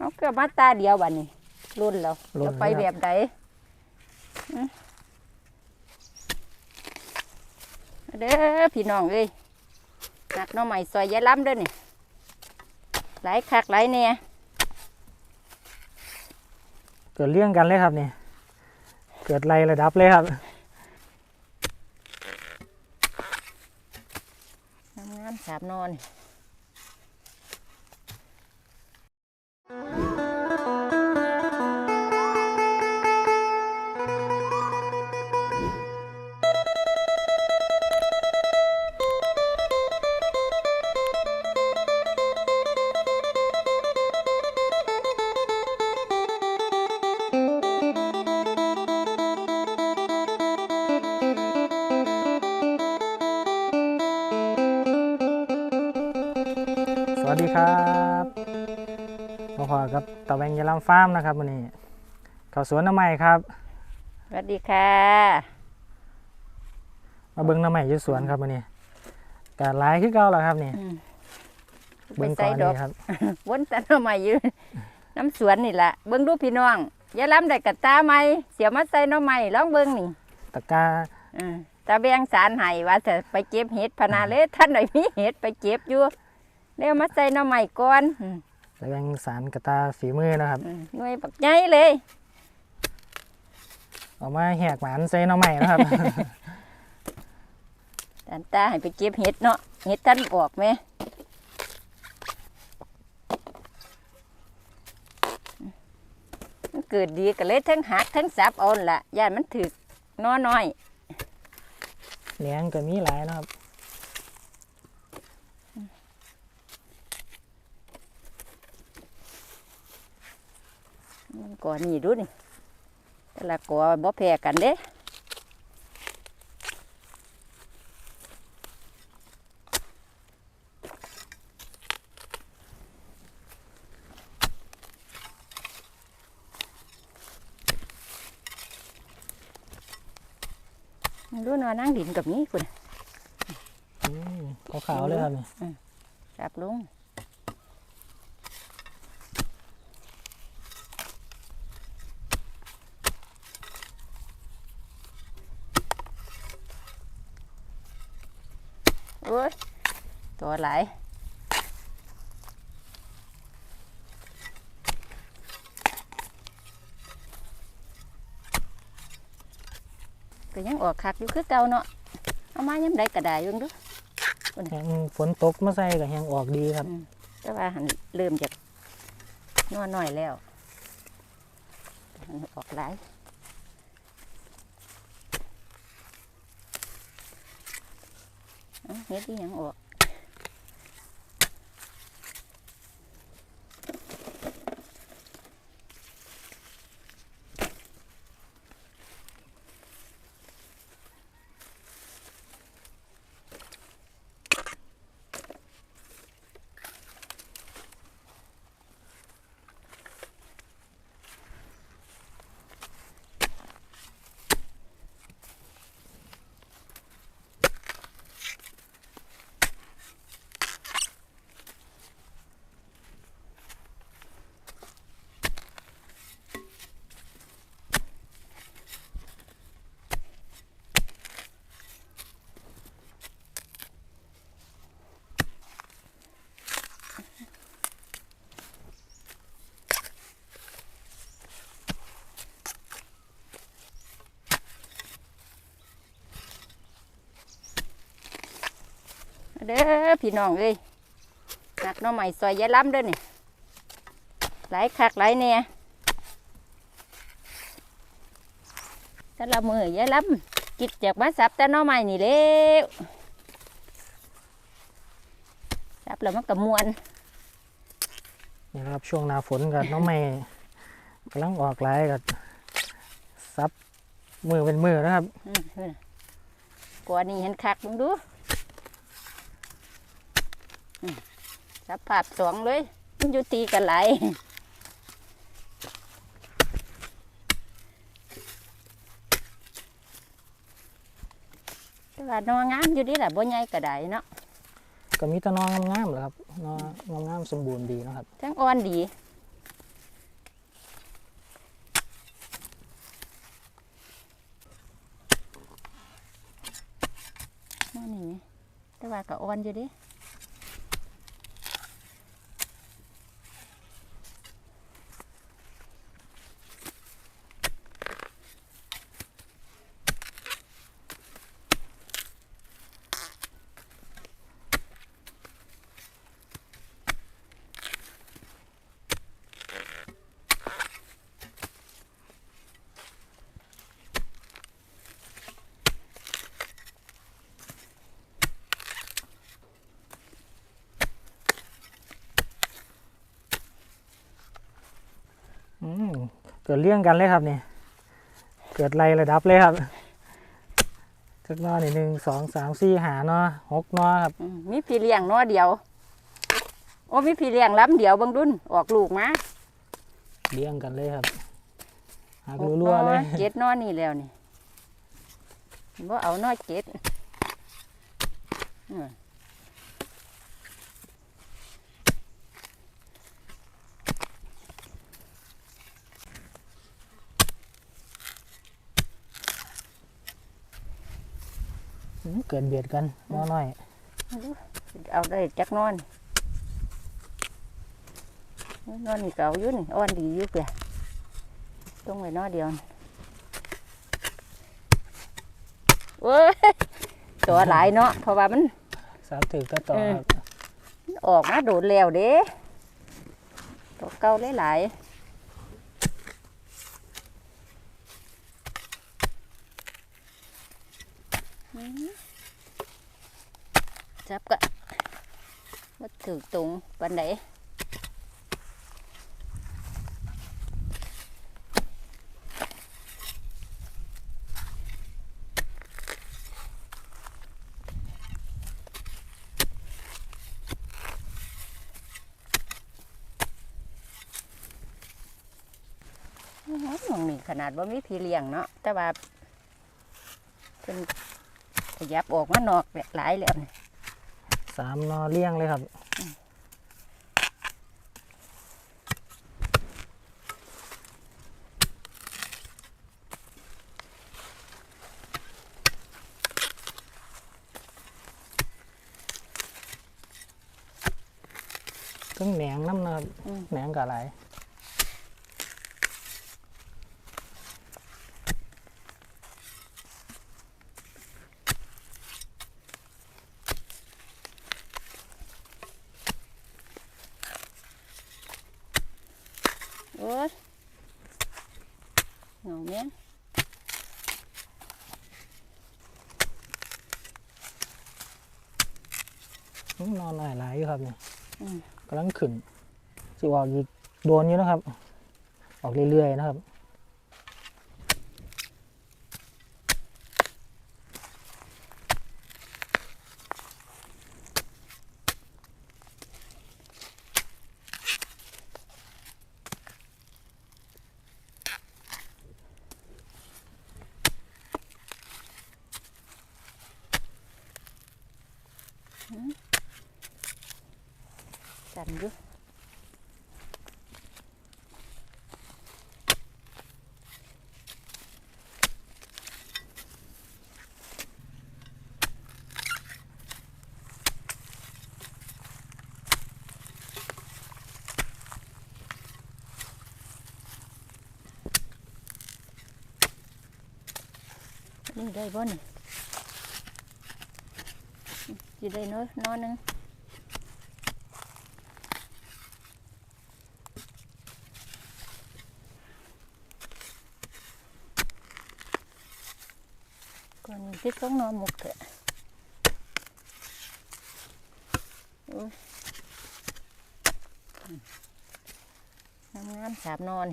เอาเกือบมาตาเดียวบัดนี้รุ่นแล้วรุ่นจะไปแล้ว แบบใดอื้อเด้อพี่น้องเอ้ยหักหน้อใหม่ซอยยายล้ำเด้อนี่หลายคักหลายแน่เกิดเรื่องกันเลยครับนี่ เกิดไล่ระดับเลยครับ งามๆสามนอน ครับมาพอกับตะแวงยะลำฟาร์มนะครับวันนี้เขาสวนน้ำใหม่ครับสวัสดีค่ะ มาเบิ้งน้ำใหม่อยู่สวนครับวันนี้กาหลายคือเก่าแล้วครับนี่อืม เบิ้งก่อนไปใส่ดอกนี่ครับวนแต่หน้อใหม่อยู่น้ำสวนนี่แหละเบิ่งดูพี่น้องยายล้ำได้กับตาไหมเสียวมาใส่หน้อใหม่ลองเบิ่งนี่ตะกร้าอืมตาแบงสารให้ว่าจะไปเก็บเห็ดพะนาเลยท่านหน่อยมีเห็ดไปเก็บอยู่ แล้วมาใส่หน้อใหม่ก่อนอืมตะแวงสารกระตาฝีมือนะครับอืมหน่วยปักใหญ่เลยเอามาแหกหมานใส่น้ำใหม่นะครับตาตาให้ไปเก็บเห็ดเนาะเห็ดท่านออกไหมมันเกิดดีก็เลยทั้งหักทั้งสับเอานั่นละย่านมันถึกน้อน้อยเลี้ยงก็มีหลายนะครับ มันก่อนนี่ดูนี่แต่ละก่อบ่แพ้กันเด้ดูนอนนั่งดินกับนี้คุณอืมขาวๆเลยครับนี่จับลง อ้ย ตัวหลายก็ยังออกคักอยู่คือเก่าเนาะ เอามายังได้กระดาษยังดูแหงฝนตกมาใส่ก็แหงออกดีครับ แต่ว่าหันเริ่มจากนวหน่อยแล้วหันออกหลาย เอ้าเฮ็ดที่ยังออก เด้อพี่น้องเอ้ยหักหน้อใหม่ซอยยายล้ำเด้อนี่หลายคักหลายแน่แต่ละมือยายล้ำกิดจากมาสับแต่หน้อใหม่นี่เด้วสับแล้วมันก็มวนนี่นะครับช่วงหน้าฝนกับน้องใหม่กำลังออกหลายกับซับมือเป็นมือนะครับอืมเพิ่นกว่านี้เห็นคักมึงดู สัาดสองเลยมันอยู่ตีกันไหลแต่ว่านองงามอยู่ดีแหละบ่ใหญ่ก็ได้เนาะก็มีแต่นองงามๆเหละครับนองงามสมบูรณ์ดีนะครับ ทั้งอ่อนดีนี่แต่ว่าก็อ่อนอยู่ดิ เกิดเลี่ยงกันเลยครับนี่ เกิดไล่ระดับเลยครับจักหนอนี่หนึ่งสองสามสี่หาเนาะหกเนาะครับอืมมีพี่เลี้ยงเน้อเดียว โอ้มีพี่เลี้ยงล้ำเดียวเบางดุนออกลูกมาเลี่ยงกันเลยครับหักหกรัวๆเลย น้อเจ็ดเน้อนี่แล้วนี่บ่เอาเน้อเจ็ดอืม เกิดเบียดกันน้อน้อย เอาได้จักนอนนอนนี่เก่าอยู่นี่อ่อนดีอยู่เปล่าต้องไว้เนอเดียวนี่เว้ยตัวหลายเนาะเพราะว่ามันสามถึกก็ต่อเออครับออกมาโดดแล้วเด้ตัวเก่าหลายๆอืม จับก็มาถือตรงปันไหนอื้อหือหมองนี่ขนาดว่ามีพี่เลี้ยงเนาะแต่ว่าเป็นขยับออกมานอกหลายแล้วนี่ สามนอเลี่ยงเลยครับต้องแหนงน้ำนะครับอืมแหนงกับอะไร โอ้ยเหงาเนี้ย อืม นอนหลายหลายอยู่ครับเนี่ยอืมกำลังขึ้นสิออกอีกโดนอยู่นะครับ ออกเรื่อยๆนะครับ สั่นอยู่นี่ได้บ่นี่สิไที่ต้องนอนหมกเถอะโอ้ยงามสามนอน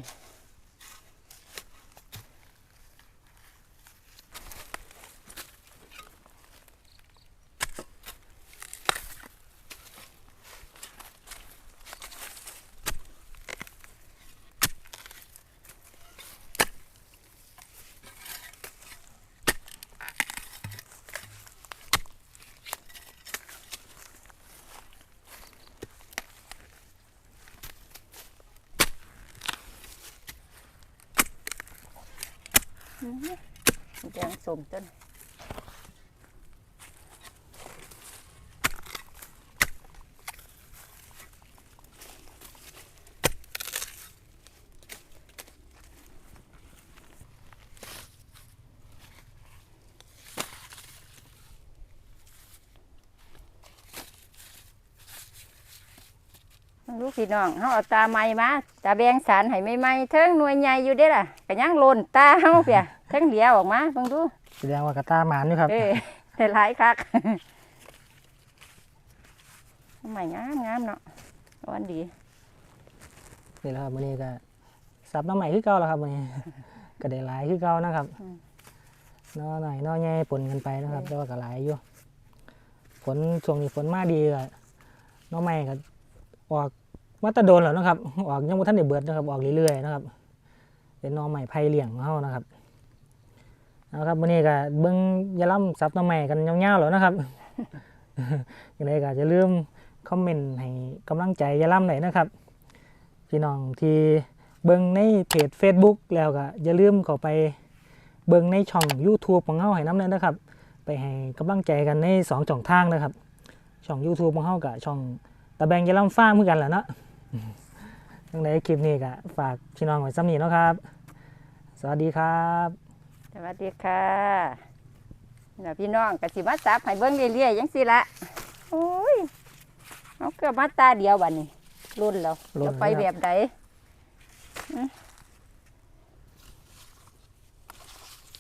แกงสมต้นลูกพี่น้องเขาเอาตาไม้มา ตาแบงสารให้ไม่ไม่เทิงหน่วยใหญ่อยู่ได้ล่ะกระยังหล่นตาเขาเปีย เทิงเดียวออกมาเบิ่งดูแสดงว่ากระตาหมานอยู่ครับ เอ้ยได้หลายคักใหม่งามงามๆเนาะวันดีนี่แหละครับวันนี้ก็สับน้ำใหม่คือเก่าแล้วครับวันนี้ ก็ได้หลายคือเก่านะครับอืม น้อหน่อยน้อใหญ่ปนกันไปนะครับแต่ว่าก็หลายอยู่ฝนช่วงนี้ฝนมาดีก็น้อใหม่ก็ออกมาแตะโดนแล้วนะครับ ออกยังบ่ทันได้เบิดนะครับ ออกเรื่อยๆนะครับเป็นน้อใหม่ไผ่เลี้ยงของเฮานะครับ เอาครับวันนี้ก็เบิ่งยาล่ำซับน้อใหม่กันยาวๆแล้วนะครับยังไงก็จะลืมคอมเมนต์ให้กำลังใจยาล่ำหน่อยนะครับ พี่น้องที่เบิ่งในเพจ Facebook แล้วก็อย่าลืมเข้าไปเบิ่งในช่อง YouTube ของเฮาให้น้ำเลยนะครับ ไปให้กำลังใจกันในสองช่องทางนะครับ ช่อง YouTube ของเฮากับช่องตะแบงยะลำฟ้าเหมือนกันแหละเนาะยังไงคลิปนี้ก็ฝากพี่น้องไว้ซ้ำนี้นะครับ สวัสดีครับ วัสดีค่ะเดี๋ยวพี่น้องก็สิมาจับให้เบิ่งเรื่อยๆจังซี่ละโอ้ยเอาเกือบมาตาเดียวบัดนี้รุ่นแล้วรุ่นจะไปแล้วแบบใดอื้อ